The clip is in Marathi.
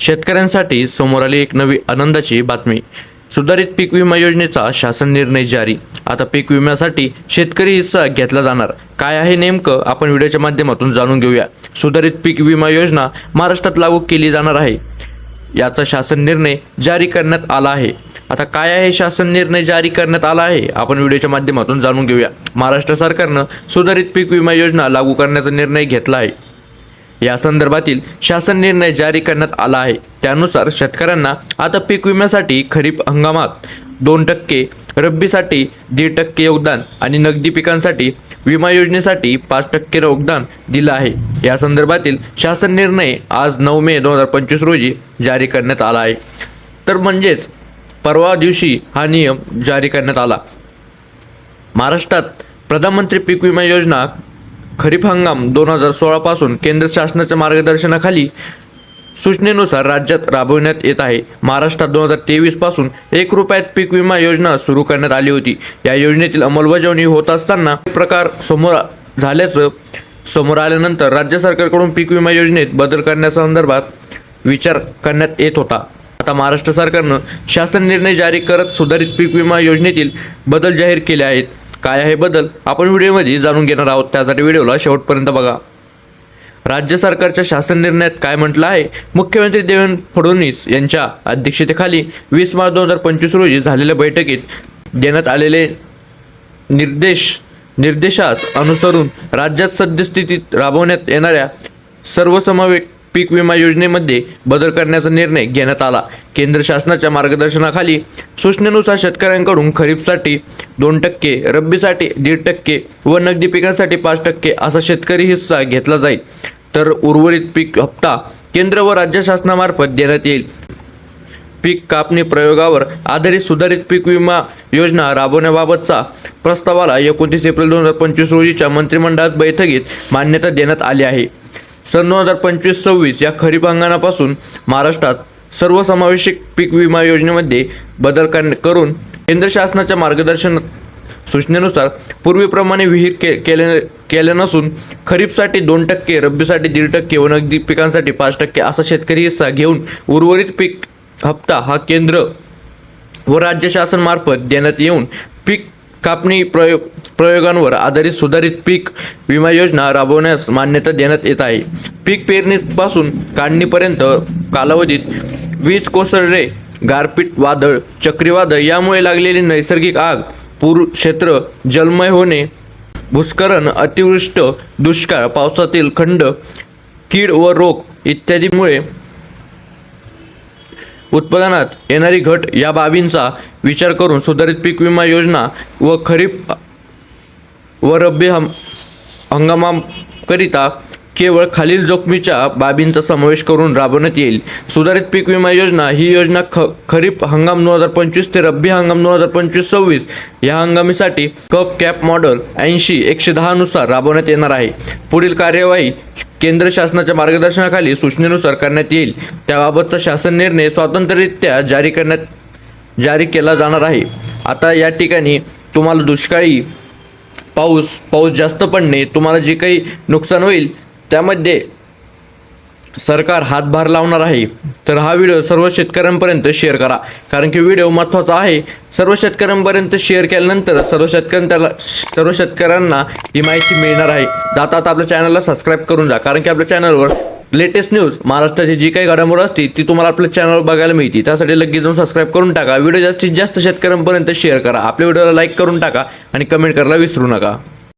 शेतकऱ्यांसाठी समोर आली एक नवी आनंदाची बातमी. सुधारित पीक विमा योजनेचा शासन निर्णय जारी. आता पीक विम्यासाठी शेतकरी हिस्सा घेतला जाणार. काय आहे नेमकं आपण व्हिडिओच्या माध्यमातून जाणून घेऊया. सुधारित पीक विमा योजना महाराष्ट्रात लागू केली जाणार आहे. याचा शासन निर्णय जारी करण्यात आला आहे. आता काय आहे शासन निर्णय जारी करण्यात आला आहे आपण व्हिडिओच्या माध्यमातून जाणून घेऊया. महाराष्ट्र सरकारनं सुधारित पीक विमा योजना लागू करण्याचा निर्णय घेतला आहे. या संदर्भातील शासन निर्णय जारी करण्यात आला आहे. त्यानुसार शेतकऱ्यांना आता पीक विम्यासाठी खरीप हंगामात दोन टक्के रब्बीसाठी दीड टक्के योगदान आणि नगदी पिकांसाठी विमा योजनेसाठी पाच टक्के योगदान दिलं आहे. या संदर्भातील शासन निर्णय आज नऊ मे दोन हजार पंचवीस रोजी जारी करण्यात आला आहे. तर म्हणजेच परवा दिवशी हा नियम जारी करण्यात आला. महाराष्ट्रात प्रधानमंत्री पीक विमा योजना खरीप हंगाम दोन हजार सोळापासून केंद्र शासनाच्या मार्गदर्शनाखाली सूचनेनुसार राज्यात राबवण्यात येत आहे. महाराष्ट्रात दोन हजार तेवीसपासून एक रुपयात पीक विमा योजना सुरू करण्यात आली होती. या योजनेतील अंमलबजावणी होत असताना हे प्रकार समोर झाल्याचं समोर आल्यानंतर राज्य सरकारकडून पीक विमा योजनेत बदल करण्यासंदर्भात विचार करण्यात येत होता. आता महाराष्ट्र सरकारनं शासन निर्णय जारी करत सुधारित पीक विमा योजनेतील बदल जाहीर केले आहेत. काय आहे बदल आपण व्हिडिओमध्ये जाणून घेणार आहोत. त्यासाठी व्हिडिओला शेवटपर्यंत बघा. राज्य सरकारच्या शासन निर्णयात काय म्हटलं आहे? मुख्यमंत्री देवेंद्र फडणवीस यांच्या अध्यक्षतेखाली वीस मार्च दोन हजार पंचवीस रोजी झालेल्या बैठकीत देण्यात आलेले निर्देश निर्देशास अनुसरून राज्यात सद्यस्थितीत राबवण्यात येणाऱ्या सर्वसमावेश पीक विमा योजनेमध्ये बदल करण्याचा निर्णय घेण्यात आला. केंद्र शासनाच्या मार्गदर्शनाखाली सूचनेनुसार शेतकऱ्यांकडून खरीपसाठी दोन टक्के रब्बीसाठी दीड टक्के व नगदी पिकांसाठी पाच टक्के असा शेतकरी हिस्सा घेतला जाईल. तर उर्वरित पीक हप्ता केंद्र व राज्य शासनामार्फत देण्यात येईल. पीक कापणी प्रयोगावर आधारित सुधारित पीक विमा योजना राबवण्याबाबतचा प्रस्तावाला एकोणतीस एप्रिल दोन हजार पंचवीस रोजीच्या मंत्रिमंडळात बैठकीत मान्यता देण्यात आली आहे. सन दोन हजार पंचवीस सव्वीस या खरीप हंगामापासून महाराष्ट्रात सर्वसमावेशक पीक विमा योजनेमध्ये बदल कर करून केंद्र शासनाच्या मार्गदर्शन सूचनेनुसार पूर्वीप्रमाणे विहीर के केले केले नसून खरीपसाठी दोन टक्के रब्बीसाठी दीड टक्के व नगदी पिकांसाठी पाच टक्के असा शेतकरी हिस्सा घेऊन उर्वरित पीक हप्ता हा केंद्र व राज्य शासनमार्फत देण्यात येऊन पीक कापणी प्रयोग प्रयोगांवर आधारित सुधारित पीक विमा योजना राबवण्यास मान्यता देण्यात येत आहे. पीक पेरणीपासून काढणीपर्यंत कालावधीत वीज कोसळणे गारपीट वादळ चक्रीवादळ यामुळे लागलेली नैसर्गिक आग पूर क्षेत्र जलमय होणे भूस्खलन अतिवृष्ट दुष्काळ पावसातील खंड कीड व रोग इत्यादीमुळे उत्पादनात येणारी घट या बाबींचा विचार करून सुधारित पीक विमा योजना व खरीप व रब्बी हम हंगामाकरिता केवळ खालील जोखमीच्या बाबींचा समावेश करून राबवण्यात येईल. सुधारित पीक विमा योजना ही योजना ख खरीप हंगाम दोन हजार पंचवीस ते रब्बी हंगाम दोन हजार पंचवीस सव्वीस या हंगामीसाठी कप कॅप मॉडेल ऐंशी एकशे दहानुसार राबवण्यात येणार आहे. पुढील कार्यवाही केंद्र शासनाच्या मार्गदर्शनाखाली सूचनेनुसार करण्यात येईल. त्याबाबतचा शासन निर्णय स्वतंत्ररित्या जारी करण्यात जारी केला जाणार आहे. आता या ठिकाणी तुम्हाला दुष्काळी पाऊस पाऊस जास्त पडणे तुम्हाला जे काही नुकसान होईल त्यामध्ये सरकार हातभार लावणार आहे. तर हा व्हिडिओ सर्व शेतकऱ्यांपर्यंत शेअर करा. कारण की व्हिडिओ महत्त्वाचा आहे. सर्व शेतकऱ्यांपर्यंत शेअर केल्यानंतर सर्व शेतकऱ्यांना सर्व शेतकऱ्यांना ही माहिती मिळणार आहे. जाता आता आपल्या चॅनलला सबस्क्राईब करून जा. कारण की आपल्या चॅनलवर लेटेस्ट न्यूज महाराष्ट्राची जी काही घडामोड असते ती तुम्हाला आपल्या चॅनलवर बघायला मिळते. त्यासाठी लगेच जाऊन सबस्क्राईब करून टाका. व्हिडिओ जास्तीत जास्त शेतकऱ्यांपर्यंत शेअर करा. आपल्या व्हिडिओला लाईक करून टाका आणि कमेंट करायला विसरू नका.